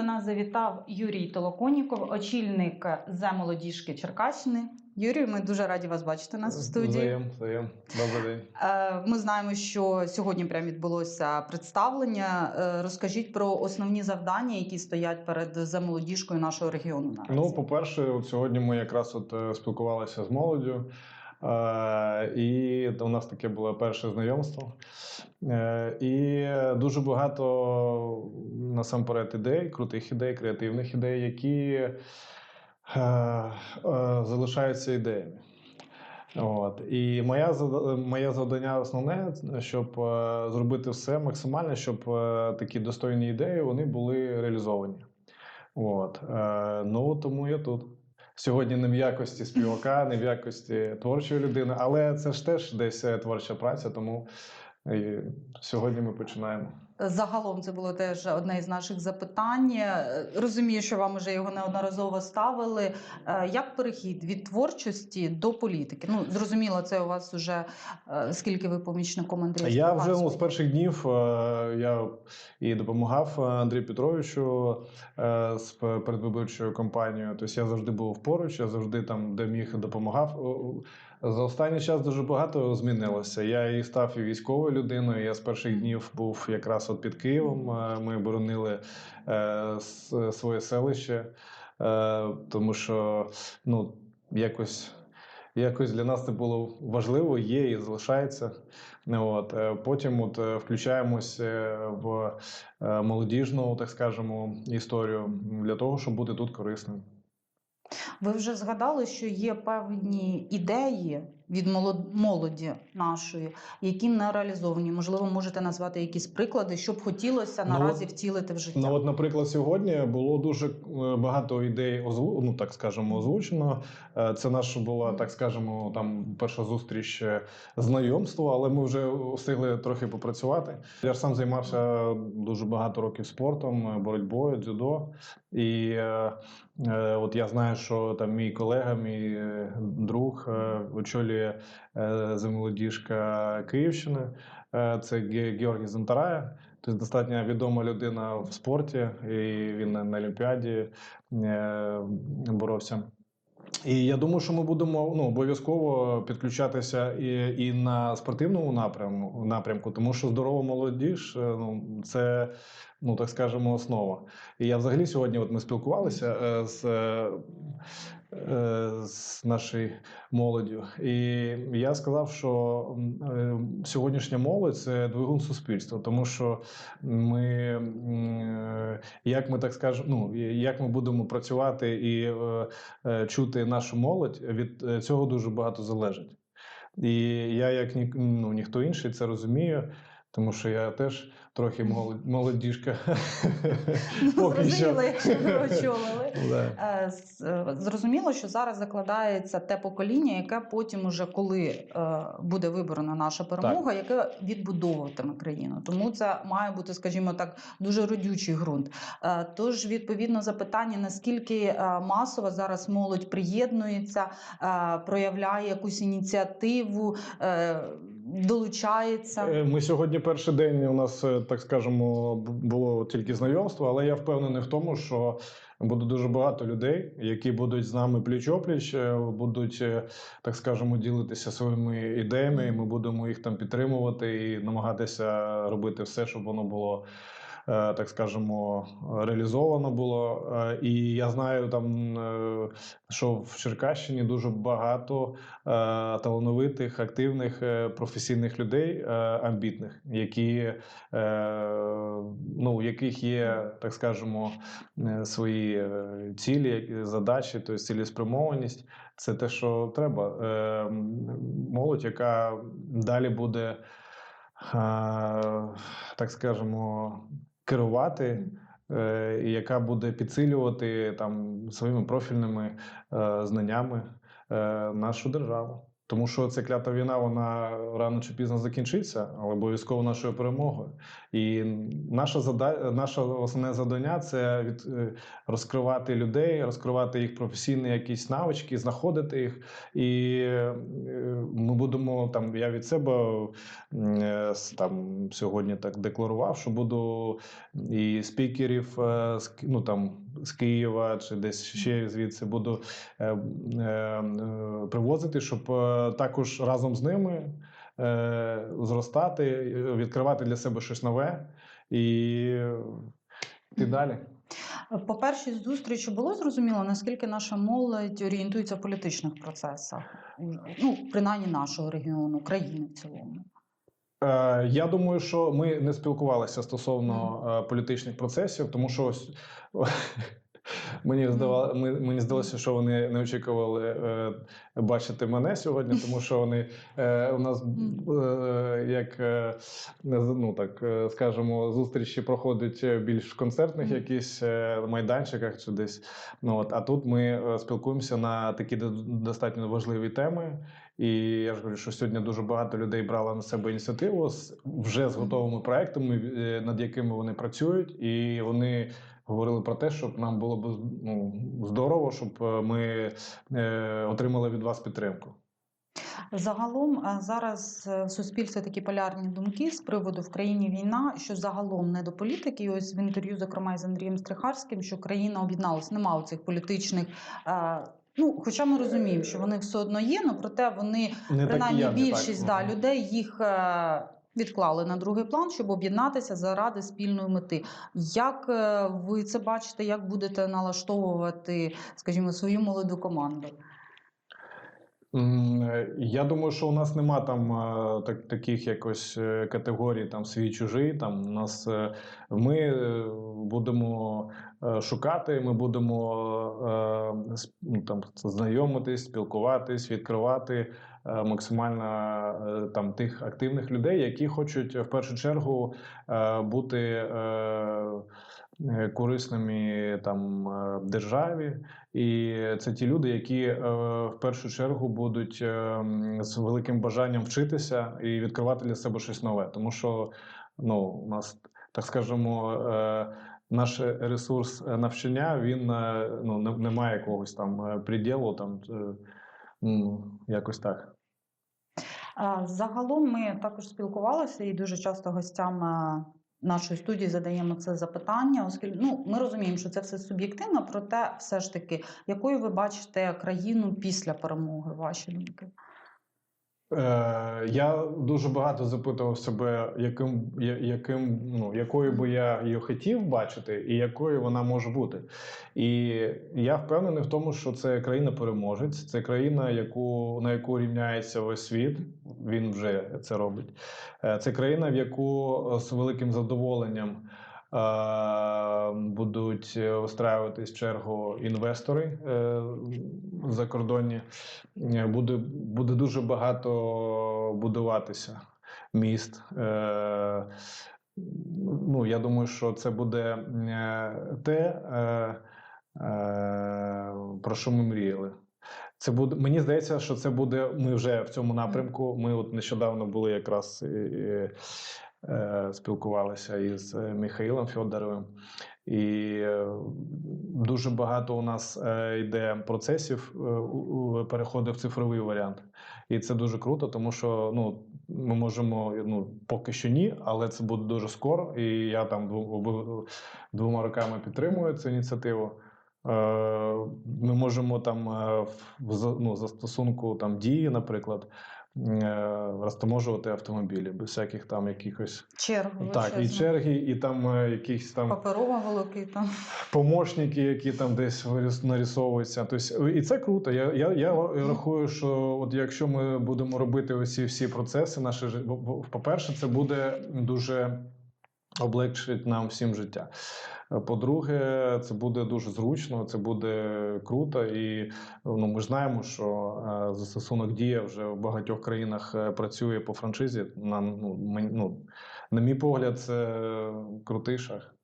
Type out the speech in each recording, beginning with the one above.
до нас завітав Юрій Толоконіков, очільник земолодіжки Черкащини. Юрій, ми дуже раді вас бачити нас в студії. Взаєм, взаєм. Добрий день. Е, Ми знаємо, що сьогодні прямо відбулося представлення. Е, Розкажіть про основні завдання, які стоять перед земолодіжкою нашого регіону. Наразі. Ну, по-перше, от сьогодні ми якраз от е, спілкувалися з молоддю, е, і у нас таке було перше знайомство. Е, І дуже багато насамперед ідей, крутих ідей, креативних ідей, які е, е, залишаються ідеями. От. І моя, моє завдання основне, щоб е, зробити все максимально, щоб е, такі достойні ідеї вони були реалізовані. От. Е, ну тому я тут. Сьогодні не в якості співака, не в якості творчої людини, але це ж теж десь е, творча праця, тому е, сьогодні ми починаємо. Загалом це було теж одне із наших запитань. Е, Розумію, що вам вже його неодноразово ставили. Е, Як перехід від творчості до політики? Ну зрозуміло, це у вас вже е, скільки ви помічником Андрія Я вже ну, з перших днів я і допомагав Андрію Петровичу з передвиборчою кампанією. Тобто я завжди був поруч, я завжди там, де міг, допомагав. За останній час дуже багато змінилося. Я і став і військовою людиною. Я з перших днів був якраз от під Києвом. Ми боронили е, своє селище, е, тому що ну, якось. Якось для нас це було важливо, є і залишається. От, е, потім от, включаємось в молодіжну, так скажемо, історію для того, щоб бути тут корисним. Ви вже згадали, що є певні ідеї від молод- молоді нашої, які не реалізовані. Можливо, можете назвати якісь приклади, що б хотілося Ну, наразі от- втілити в життя. Ну, от, наприклад, сьогодні було дуже е, багато ідей озву... ну, так скажемо, озвучено. Е, Це наша була, так скажемо, там перша зустріч е, знайомства, але ми вже встигли трохи попрацювати. Я ж сам займався дуже багато років спортом, боротьбою, дзюдо. І от я знаю, що там мій колега, мій друг е, очолює е, землодіжка Київщини. Е, Це Георгій Зантарая. Тобто достатньо відома людина в спорті, і він на Олімпіаді е, боровся. І я думаю, що ми будемо ну, обов'язково підключатися і, і на спортивному напрямку, напрямку, тому що здорова молодіж ну, це, ну так скажемо, основа. І я взагалі сьогодні, от ми спілкувалися з, з нашою молоддю, і я сказав, що е, сьогоднішня молодь це двигун суспільства, тому що ми, як ми так скажемо, ну як ми будемо працювати і е, е, чути нашу молодь, від е, цього дуже багато залежить. І я, як ні, ну, ніхто інший, це розумію, тому що я теж трохи молод, молодіжка. Ну, Поки що. зрозуміло, якщо ви очолили. Е, е, Зрозуміло, що зараз закладається те покоління, яке потім, уже коли е, буде виборена наша перемога, яке відбудовуватиме країну. Тому це має бути, скажімо так, дуже родючий ґрунт. Тож, відповідно, запитання: наскільки масово зараз молодь приєднується, проявляє якусь ініціативу, долучається. Е, Ми сьогодні перший день у нас, е, так скажемо, було тільки знайомство, але я впевнений в тому, що буде дуже багато людей, які будуть з нами пліч-опліч, е, будуть, так скажемо, ділитися своїми ідеями. Ми будемо їх там підтримувати і намагатися робити все, щоб воно було. Е, Так скажемо, реалізовано було. Е, І я знаю там, е, що в Черкащині дуже багато талановитих, активних, професійних людей, амбітних, які, ну, у яких є, так скажемо, свої цілі, задачі, тобто цілеспрямованість. Це те, що треба. Молодь, яка далі буде, так скажемо, керувати. е, Яка буде підсилювати там своїми профільними е, знаннями е, нашу державу. Тому що ця клята війна, вона рано чи пізно закінчиться, але обов'язково нашою перемогою. І наша зада... наше основне завдання це від... е, розкривати людей, розкривати їх професійні якісь навички, знаходити їх. І е, ми будемо там. Я від себе е, там сьогодні так декларував, що буду і спікерів ну, там, з Києва чи десь ще звідси буду е, е, е, привозити, щоб е, також разом з ними е, зростати, відкривати для себе щось нове і йти далі. По першій зустрічі було зрозуміло, наскільки наша молодь орієнтується в політичних процесах, ну принаймні нашого регіону, країни в цілому. Е, Я думаю, що ми не спілкувалися стосовно е, політичних процесів, тому що ось мені здавало, мені здалося, що вони не очікували е, бачити мене сьогодні, тому що вони е, у нас е, як е, ну так е, скажемо, зустрічі проходять більш в концертних якісь майданчиках чи десь. Ну от а тут ми спілкуємося на такі до- достатньо важливі теми. І я ж говорю, що сьогодні дуже багато людей брало на себе ініціативу з вже з готовими проектами, е, над якими вони працюють, і вони говорили про те, щоб нам було б ну, здорово, щоб е, ми е, отримали від вас підтримку. Загалом е, зараз в суспільстві такі полярні думки з приводу в країні війна, що загалом не до політики. І ось в інтерв'ю, зокрема із Андрієм Стрихарським, що країна об'єдналась, немає цих політичних. Ну, хоча ми розуміємо, що вони все одно є, але проте вони Не принаймні такі більшість так. да, людей їх е, відклали на другий план, щоб об'єднатися заради спільної мети. Як е, ви це бачите, як будете налаштовувати, скажімо, свою молоду команду? Е, Я думаю, що у нас нема там е, так, таких якось е, категорій там свій чужий. Там у нас ми будемо шукати, ми будемо ну, там знайомитись, спілкуватись, відкривати максимально е, там тих активних людей, які хочуть е, в першу чергу е, бути е, е, корисними там е, державі. І це ті люди, які е, в першу чергу будуть е, з великим бажанням вчитися і відкривати для себе щось нове. Тому що ну, у нас, так скажемо, е, наш ресурс е, навчання він е, ну, не, має якогось там е, приділу, там е, ну, якось так. Загалом ми також спілкувалися і дуже часто гостям е, нашої студії задаємо це запитання, оскільки ну, ми розуміємо, що це все суб'єктивно, проте все ж таки, якою ви бачите країну після перемоги, ваші думки? Е, я дуже багато запитував себе, яким, яким, ну, якою би я її хотів бачити, і якою вона може бути. І я впевнений в тому, що це країна-переможець, це країна, яку, на яку рівняється весь світ. Він вже це робить. Е, Це країна, в яку з великим задоволенням будуть устраюватись в чергу інвестори е, закордонні. Е, Буде, буде дуже багато будуватися міст. Е, Ну, я думаю, що це буде е, те, е, е, про що ми мріяли. Це буде, мені здається, що це буде. Ми вже в цьому напрямку. Ми от нещодавно були якраз е, спілкувалися із е, Михаїлом Федоровим. І е, дуже багато у нас е, йде процесів е, переходу в цифровий варіант. І це дуже круто, тому що ну, ми можемо, ну поки що ні, але це буде дуже скоро. І я там двома руками підтримую цю ініціативу. Е, Ми можемо там е, в ну, застосунку там дії, наприклад, е, розтаможувати автомобілі без всяких там якихось Чергу так, і черги, і там е, якісь там паперова волоки там. помощники, які там десь нарисовуються. Тобто, і це круто. Я, я, я рахую, що от якщо ми будемо робити усі всі процеси, наші бо, по-перше, це буде дуже облегшить нам всім життя. Е, По-друге, це буде дуже зручно, це буде круто, і ну ми ж знаємо, що е, застосунок дія вже в багатьох країнах е, працює по франшизі. Нам ну, ну на мій погляд, це крутий шаг.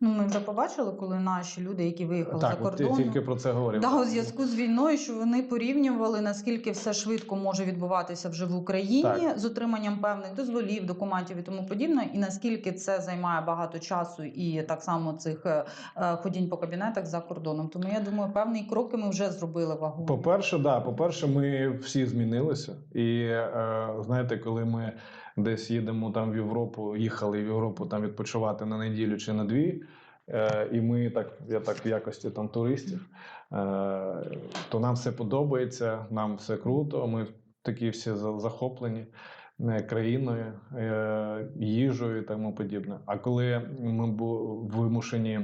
Ну, ми вже побачили, коли наші люди, які виїхали Так, за от кордон, тільки про це говорив. Да, у зв'язку з війною, що вони порівнювали, наскільки все швидко може відбуватися вже в Україні Так. з отриманням певних дозволів, документів і тому подібне, і наскільки це займає багато часу і так само цих е, е, ходінь по кабінетах за кордоном. Тому я думаю, певні кроки ми вже зробили вагомі. По-перше, да, по-перше, ми всі змінилися. І е, знаєте, коли ми десь їдемо там в Європу, їхали в Європу там відпочивати на неділю чи на дві. Е, і ми так, я так в якості там туристів, е, то нам все подобається, нам все круто. Ми такі всі захоплені е, країною, їжею і тому подібне. А коли ми вимушені,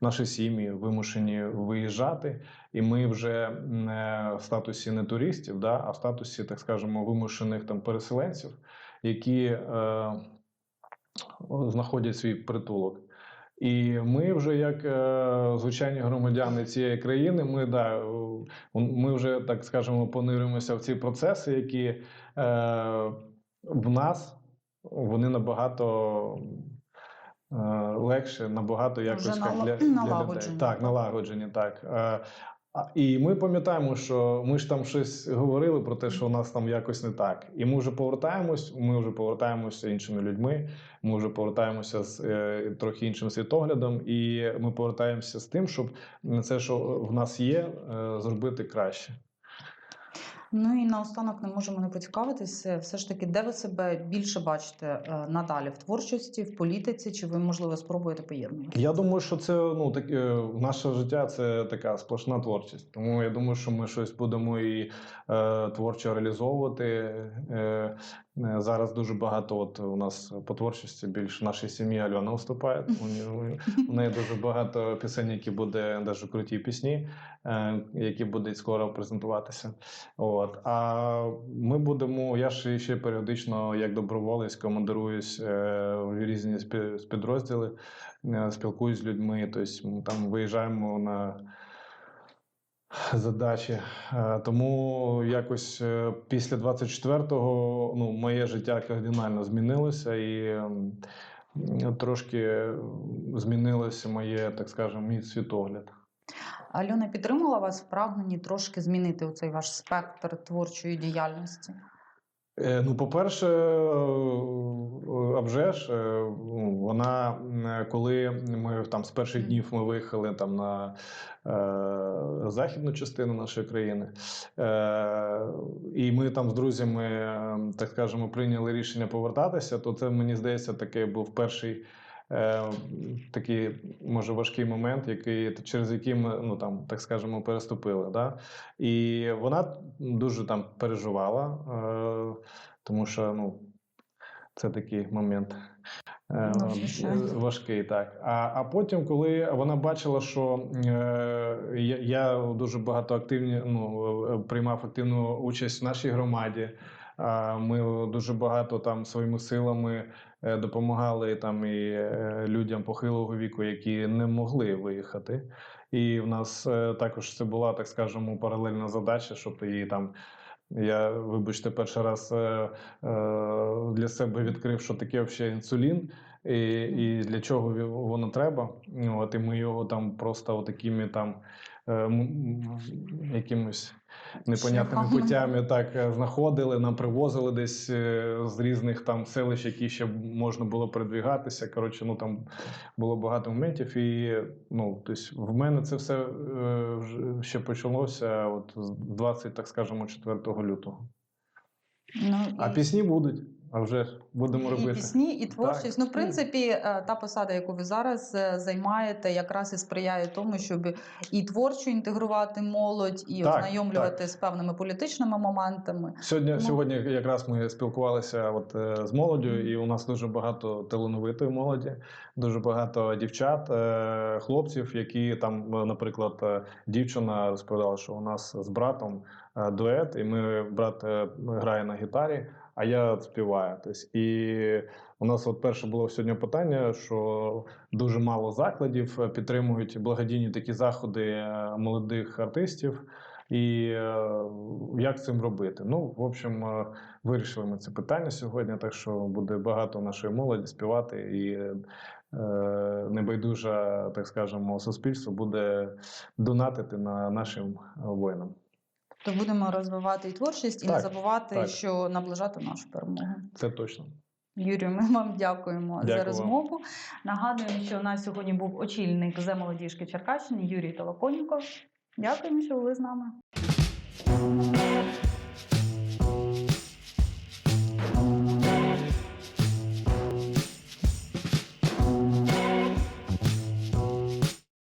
наші сім'ї вимушені виїжджати, і ми вже не в статусі не туристів, да, а в статусі, так скажемо, вимушених там переселенців, які е, знаходять свій притулок. І ми вже, як е, звичайні громадяни цієї країни, ми да, ми вже так скажемо понуримося в ці процеси, які е, в нас вони набагато легше, набагато якось Вже як для, для людей. Так, налагоджені, так. Е, і ми пам'ятаємо, що ми ж там щось говорили про те, що у нас там якось не так. І ми вже повертаємось, ми вже повертаємося іншими людьми, ми вже повертаємося з е, трохи іншим світоглядом, і ми повертаємося з тим, щоб це, що в нас є, е, зробити краще. Ну і наостанок не можемо не поцікавитися. Все ж таки, де ви себе більше бачите е, надалі в творчості, в політиці, чи ви можливо спробуєте поєднувати? Я думаю, що це ну так е, наше життя це така сплошна творчість. Тому я думаю, що ми щось будемо і е, творчо реалізовувати. Е, зараз дуже багато. От у нас по творчості більш в нашій сім'ї Альона виступає. У неї- у неї дуже багато пісень, які буде дуже круті пісні, е, які будуть скоро презентуватися. От а ми будемо. Я ж ще періодично, як доброволець, командируюсь е, в різні е, спілкуюсь з людьми, тобто там виїжджаємо на задачі. Е, Тому якось е, після 24-го ну, моє життя кардинально змінилося і трошки змінилося моє, так скажемо, мій світогляд. Альона підтримала вас в прагненні трошки змінити цей ваш спектр творчої діяльності. Е, Ну, по-перше, а вже ж, е, ну, вона, коли ми там з перших днів ми виїхали там на е, західну частину нашої країни, е, і ми там з друзями, е, так скажемо, прийняли рішення повертатися, то це мені здається такий був перший. Е, такий може важкий момент, який через який ми ну там так скажемо переступили. Да? І вона дуже там переживала, е, тому що ну, це такий момент е, Ну, важкий. Так. А, а потім, коли вона бачила, що е, я, дуже багато активні, ну, е, приймав активну участь в нашій громаді. Ми дуже багато там своїми силами е, допомагали там і е, людям похилого віку, які не могли виїхати. І в нас е, також це була, так скажемо, паралельна задача, щоб її там. Я, вибачте, перший раз е, е, для себе відкрив, що таке взагалі інсулін, і, і для чого воно треба. От, і ми його там просто такими там якимось непонятними путями так е, знаходили, нам привозили десь е, з різних там селищ, які ще можна було передвігатися. Коротше, ну там було багато моментів, і ну, тобто, в мене це все е, ще почалося от з 20, так скажемо, 4 лютого. Ну, А і- пісні будуть, а вже ж будемо І робити. пісні, і творчість. Ну, в принципі, е, та посада, яку ви зараз е, займаєте, якраз і сприяє тому, щоб і творчо інтегрувати молодь, і Так, ознайомлювати так. з певними політичними моментами. Сьогодні, Ну. сьогодні якраз ми спілкувалися от, е, з молоддю, і у нас дуже багато талановитої молоді, дуже багато дівчат, хлопців, які там, наприклад, дівчина розповідала, що у нас з братом дует, і ми брат грає на гітарі, а я співаю. Тобто, і у нас от перше було сьогодні питання, що дуже мало закладів е, підтримують благодійні такі заходи е, молодих артистів. І е, як цим робити? Ну, в общем, вирішили ми це питання сьогодні, так що буде багато нашої молоді співати і е, небайдуже, так скажемо, суспільство буде донатити на нашим воїнам. То будемо розвивати і творчість, і не забувати, так. що наближати нашу перемогу. Це точно. Юрію, ми вам дякуємо Дякую за вам. розмову. Нагадуємо, що у нас сьогодні був очільник зе молодіжки Черкащини Юрій Толоконіков. Дякуємо, що були з нами.